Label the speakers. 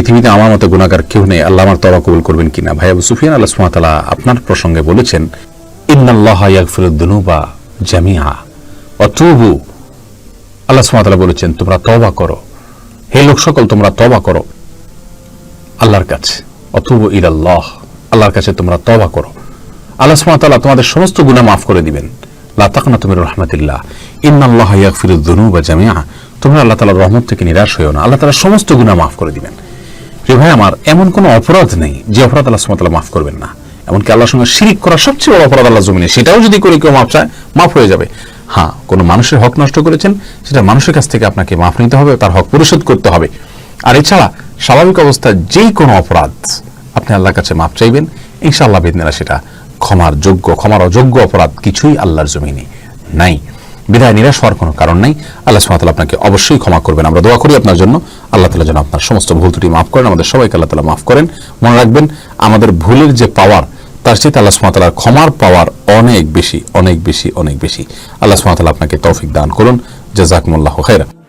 Speaker 1: পৃথিবীতে আমার মতো গুণাগার কেউ নেই। আল্লাহ আমার তবা কবুল করবেন কিনা? ভাই আবু সুফিয়ান আল্লাহ সুমাতালা আপনার প্রসঙ্গে বলেছেন জামিআ। অতুবু আল্লাহ সুমাতালা বলেছেন, তোমরা তবা করো। হে লোক সকল, তোমরা তবা করো আল্লাহর কাছে। অতুবু আল্লাহর কাছে তোমরা তবা করো। আল্লাহ সুমাতালা তোমাদের সমস্ত গুণা মাফ করে দিবেন। লা তাকনা তুমি রহমাতিল্লাহ। ইন্নাল্লাহ ইয়াগফিরুদ্দুনুবা জামিআ। তোমরা আল্লাহ তাআলার রহমত থেকে নিরাশ হয়েও না। আল্লাহ তালা সমস্ত গুণা মাফ করে দিবেন। প্রিয় ভাই আমার এমন কোনো অপরাধ নেই যে অপরাধ আল্লাহ সুমাতালা মাফ করবেন না। এমনকি আল্লাহর সঙ্গে শিরিক করা সবচেয়ে বড় অপরাধ আল্লাহ জমিনে, সেটাও যদি করে কেউ মাফ চায়, মাফ হয়ে যাবে। হ্যাঁ কোনো মানুষের হক নষ্ট করেছেন, সেটা মানুষের কাছ থেকে আপনাকে মাফ নিতে হবে, তার হক পরিশোধ করতে হবে। আর এছাড়া স্বাভাবিক অবস্থায় যেই কোনো অপরাধ আপনি আল্লাহর কাছে মাফ চাইবেন, ইনশাআল্লাহ বেদনেরা সেটা ক্ষমার যোগ্য, ক্ষমার অযোগ্য অপরাধ কিছুই আল্লাহর জমিনে নাই। বিদায় নিরাশ হওয়ার কোনো কারণ নাই। আল্লাহ সুমাতাল আপনাকে অবশ্যই ক্ষমা করবেন। আমরা দোয়া করি আপনার জন্য। আল্লাহ তালা যেন আপনার সমস্ত ভুল ত্রুটি মাফ করেন। আমাদের সবাইকে আল্লাহ তালা মাফ করেন। মনে রাখবেন, আমাদের ভুলের যে পাওয়ার, তার চেয়ে আল্লাহ সুমাতালার ক্ষমার পাওয়ার অনেক বেশি অনেক বেশি অনেক বেশি। আল্লাহ সুমাতালা আপনাকে তৌফিক দান করুন। জাজাকুমুল্লাহ খেরা